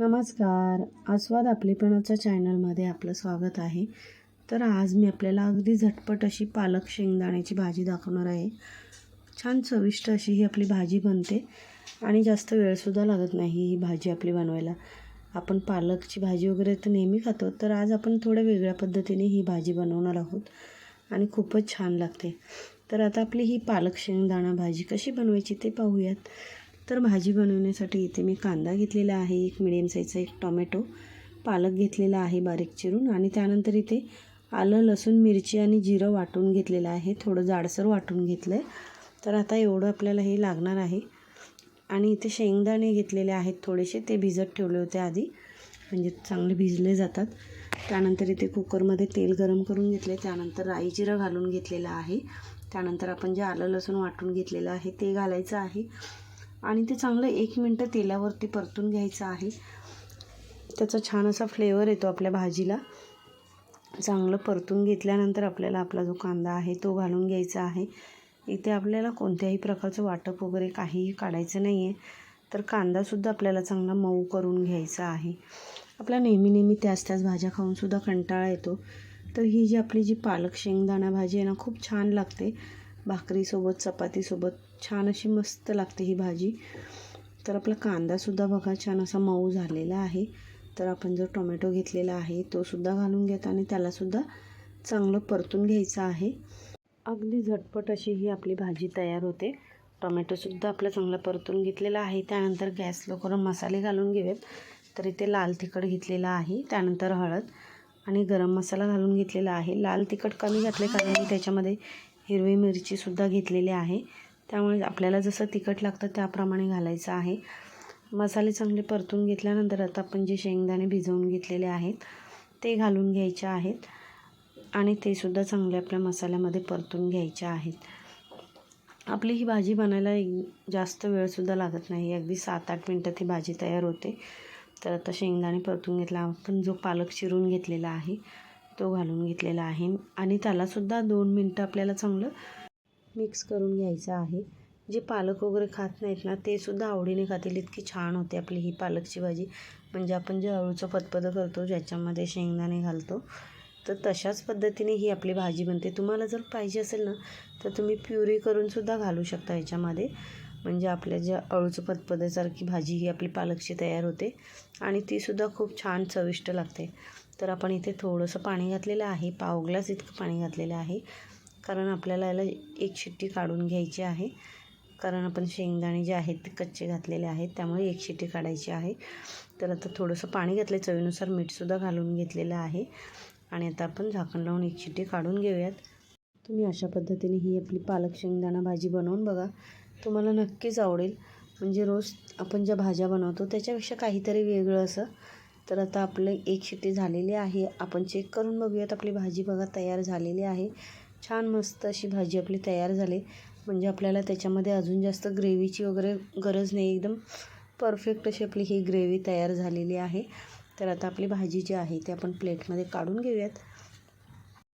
नमस्कार. आस्वाद आपलेपणाच्या चॅनलमध्ये आपलं स्वागत आहे. तर आज मी आपल्याला अगदी झटपट अशी पालक शेंगदाण्याची भाजी दाखवणार आहे. छान चविष्ट अशी ही आपली भाजी बनते आणि जास्त वेळसुद्धा लागत नाही ही भाजी आपली बनवायला. आपण पालकची भाजी वगैरे तर नेहमी खातो तर आज आपण थोड्या वेगळ्या पद्धतीने ही भाजी बनवणार आहोत आणि खूपच छान लागते. तर आता आपली ही पालक शेंगदाणा भाजी कशी बनवायची ते पाहूयात. तर भाजी बनवण्यासाठी इथे मी कांदा घेतलेला आहे एक मिडियम साईजचा एक टोमॅटो पालक घेतलेला आहे बारीक चिरून आणि त्यानंतर इथे आलं लसूण मिरची आणि जिरं वाटून घेतलेलं आहे. थोडं जाडसर वाटून घेतलं आहे तर आता एवढं आपल्याला हे लागणार आहे. आणि इथे शेंगदाणे घेतलेले आहेत थोडेसे ते भिजत ठेवले होते आधी. म्हणजे चांगले भिजले जातात. त्यानंतर इथे कुकरमध्ये तेल गरम करून घेतले त्यानंतर राई जिरं घालून घेतलेलं आहे. त्यानंतर आपण जे आलं लसूण वाटून घेतलेलं आहे ते घालायचं आहे. आणि ते चांगलं एक मिनटं तेलावरती परतून घ्यायचं आहे. त्याचा छान असा फ्लेवर येतो आपल्या भाजीला. चांगलं परतून घेतल्यानंतर आपल्याला आपला जो कांदा आहे तो घालून घ्यायचा आहे. इथे आपल्याला कोणत्याही प्रकारचं वाटप वगैरे काहीही काढायचं नाही आहे तर कांदासुद्धा आपल्याला चांगला मऊ करून घ्यायचा आहे. आपल्या नेहमी नेहमी त्याच त्याच भाज्या खाऊनसुद्धा कंटाळा येतो. तर ही जी आपली जी पालक शेंगदाणा भाजी आहे ना खूप छान लागते. भाकरीसोबत चपातीसोबत. छान अशी मस्त लागते ही भाजी. तर आपला कांदासुद्धा बघा छान असा मऊ झालेला आहे. तर आपण जो टोमॅटो घेतलेला आहे तोसुद्धा घालून घेतो आणि त्यालासुद्धा चांगलं परतून घ्यायचं आहे. अगदी झटपट अशी ही आपली भाजी तयार होते. टोमॅटोसुद्धा आपला चांगला परतून घेतलेला आहे. त्यानंतर गॅस लवकर करून मसाले घालून घेऊयात. तर इथे लाल तिखट घेतलेला आहे. त्यानंतर हळद. आणि गरम मसाला घालून घेतलेला आहे. लाल तिखट कमी घातले कारण मी त्याच्यामध्ये हिरवी मिरचीसुद्धा घेतलेली आहे. त्यामुळे आपल्याला जसं तिखट लागतं त्याप्रमाणे घालायचं आहे. मसाले चांगले परतून घेतल्यानंतर आता आपण जे शेंगदाणे भिजवून घेतलेले आहेत ते घालून घ्यायचे आहेत आणि ते सुद्धा चांगले आपल्या मसाल्यामध्ये परतून घ्यायचे आहेत. आपली ही भाजी बनायला जास्त वेळसुद्धा लागत नाही. अगदी सात आठ मिनटात ही भाजी तयार होते. तर आता शेंगदाणे परतून घेतला. आपण जो पालक चिरून घेतलेला आहे तो घालून घेतलेला आहे. आणि त्यालासुद्धा दोन मिनटं आपल्याला चांगलं मिक्स करून घ्यायचं आहे. जे पालक वगैरे खात नाहीत ना ते सुद्धा आवडीने खातील. इतकी छान होते आपली ही पालकची भाजी. म्हणजे आपण जे अळूचं पदपदं करतो ज्याच्यामध्ये शेंगदाणे घालतो तर तशाच पद्धतीने ही आपली भाजी बनते. तुम्हाला जर पाहिजे असेल ना तर तुम्ही प्युरी करूनसुद्धा घालू शकता याच्यामध्ये. म्हणजे आपल्या ज्या अळूचं पतपदासारखी भाजी ही आपली पालकची तयार होते आणि तीसुद्धा खूप छान चविष्ट लागते. तर आपण इथे थोडंसं पाणी घातलेलं आहे. पाव ग्लास इतकं पाणी घातलेलं आहे. कारण आपल्याला याला एक शिट्टी काढून घ्यायची आहे. कारण आपण शेंगदाणे जे आहेत ते कच्चे घातलेले आहेत. त्यामुळे एक शिट्टी काढायची आहे. तर आता थोडंसं पाणी घातले चवीनुसार मीठसुद्धा घालून घेतलेलं आहे. आणि आता आपण झाकण लावून एक शिट्टी काढून घेऊयात. तुम्ही अशा पद्धतीने ही आपली पालक शेंगदाणा भाजी बनवून बघा. तुम्हाला नक्कीच आवडेल. म्हणजे रोज आपण ज्या भाज्या बनवतो त्याच्यापेक्षा काहीतरी वेगळं असं. तर आता आपलं एक शिट्टी झालेली आहे. आपण चेक करून बघूयात. आपली भाजी बघा तयार झालेली आहे. छान मस्त अशी भाजी आपली तयार झाली. म्हणजे आपल्याला त्याच्यामध्ये अजून जास्त ग्रेव्हीची वगैरे गरज नाही. एकदम परफेक्ट अशी आपली ही ग्रेव्ही तयार झालेली आहे. तर आता आपली भाजी जी आहे ती आपण प्लेटमध्ये काढून घेऊयात.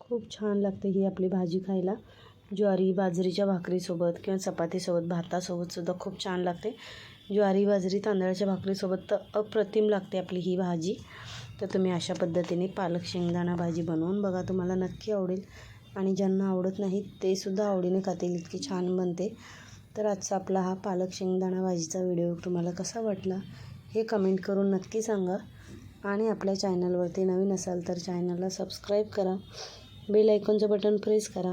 खूप छान लागते ही आपली भाजी खायला. ज्वारी बाजरीच्या भाकरीसोबत किंवा चपातीसोबत भातासोबतसुद्धा खूप छान लागते. ज्वारी बाजरी तांदळाच्या भाकरीसोबत तर अप्रतिम लागते आपली ही भाजी. तर तुम्ही अशा पद्धतीने पालक शेंगदाणा भाजी बनवून बघा तुम्हाला नक्की आवडेल. आणि ज्यांना आवडत नाही ते सुद्धा आवडीने खातील इतकी छान बनते. तर आजचा आपला हा पालक शेंगदाणा भाजीचा व्हिडिओ तुम्हाला कसा वाटला हे कमेंट करून नक्की सांगा. आणि आपल्या चॅनलवरती नवीन असाल तर चॅनलला सबस्क्राईब करा. बेल आयकॉनचं बटन प्रेस करा.